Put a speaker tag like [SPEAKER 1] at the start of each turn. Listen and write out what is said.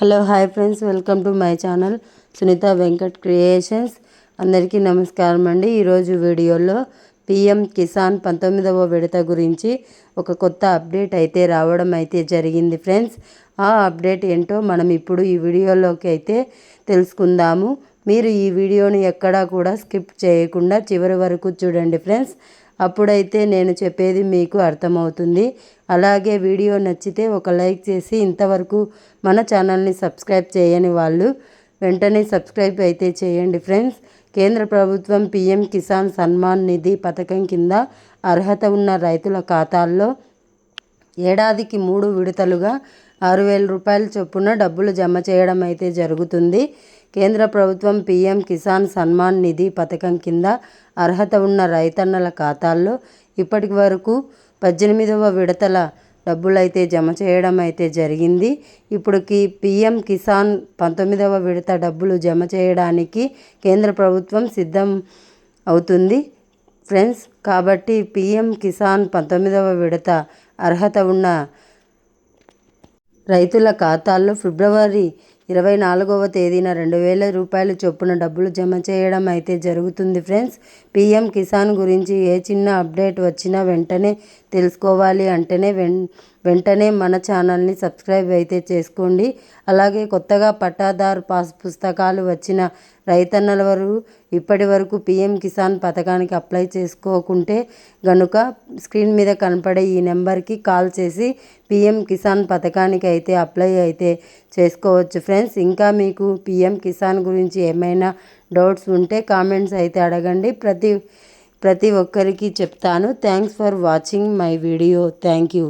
[SPEAKER 1] Hello hi friends. Welcome to my channel Sunitha Venkat creations. అందరికీ నమస్కారం అండి. ఈరోజు వీడియోలో పిఎం కిసాన్ పంతొమ్మిదవ విడత గురించి ఒక కొత్త అప్డేట్ అయితే రావడం అయితే జరిగింది ఫ్రెండ్స్. ఆ అప్డేట్ ఏంటో మనం ఇప్పుడు ఈ వీడియోలోకి అయితే తెలుసుకుందాము. మీరు ఈ వీడియోని ఎక్కడా కూడా స్కిప్ చేయకుండా చివరి వరకు చూడండి ఫ్రెండ్స్. అప్పుడైతే నేను చెప్పేది మీకు అర్థమవుతుంది. అలాగే వీడియో నచ్చితే ఒక లైక్ చేసి ఇంతవరకు మన ఛానల్ని సబ్స్క్రైబ్ చేయని వాళ్ళు వెంటనే సబ్స్క్రైబ్ అయితే చేయండి ఫ్రెండ్స్. కేంద్ర ప్రభుత్వం పిఎం కిసాన్ సన్మాన్ నిధి పథకం కింద అర్హత ఉన్న రైతుల ఖాతాల్లో ఏడాదికి మూడు విడతలుగా ఆరు వేల రూపాయల చొప్పున డబ్బులు జమ చేయడం అయితే జరుగుతుంది. కేంద్ర ప్రభుత్వం పీఎం కిసాన్ సన్మాన్ నిధి పథకం కింద అర్హత ఉన్న రైతన్నల ఖాతాల్లో ఇప్పటి వరకు పద్దెనిమిదవ విడతల డబ్బులైతే జమ చేయడం అయితే జరిగింది. ఇప్పుడుకి పీఎం కిసాన్ పంతొమ్మిదవ విడత డబ్బులు జమ చేయడానికి కేంద్ర ప్రభుత్వం సిద్ధం అవుతుంది. ఫ్రెండ్స్ కాబట్టి పీఎం కిసాన్ పంతొమ్మిదవ విడత అర్హత ఉన్న రైతుల ఖాతాల్లో ఫిబ్రవరి ఇరవై నాలుగవ తేదీన రెండు వేల రూపాయల చొప్పున డబ్బులు జమ చేయడం అయితే జరుగుతుంది ఫ్రెండ్స్. పీఎం కిసాన్ గురించి ఏ చిన్న అప్డేట్ వచ్చినా వెంటనే తెలుసుకోవాలి అంటేనే వెన్ వెంటనే మన ఛానల్ని సబ్స్క్రైబ్ అయితే చేసుకోండి. అలాగే కొత్తగా పట్టాదారు పాస్ పుస్తకాలు వచ్చిన రైతన్నల వరకు ఇప్పటి వరకు పిఎం కిసాన్ పథకానికి అప్లై చేసుకోకుంటే గనుక స్క్రీన్ మీద కనపడే ఈ నెంబర్కి కాల్ చేసి పిఎం కిసాన్ పథకానికి అయితే అప్లై అయితే చేసుకోవచ్చు. ఫ్రెండ్స్ ఇంకా మీకు పిఎం కిసాన్ గురించి ఏమైనా డౌట్స్ ఉంటే కామెంట్స్ అయితే అడగండి. ప్రతి ప్రతి ఒక్కరికి చెప్తాను. Thanks for watching my video. Thank you.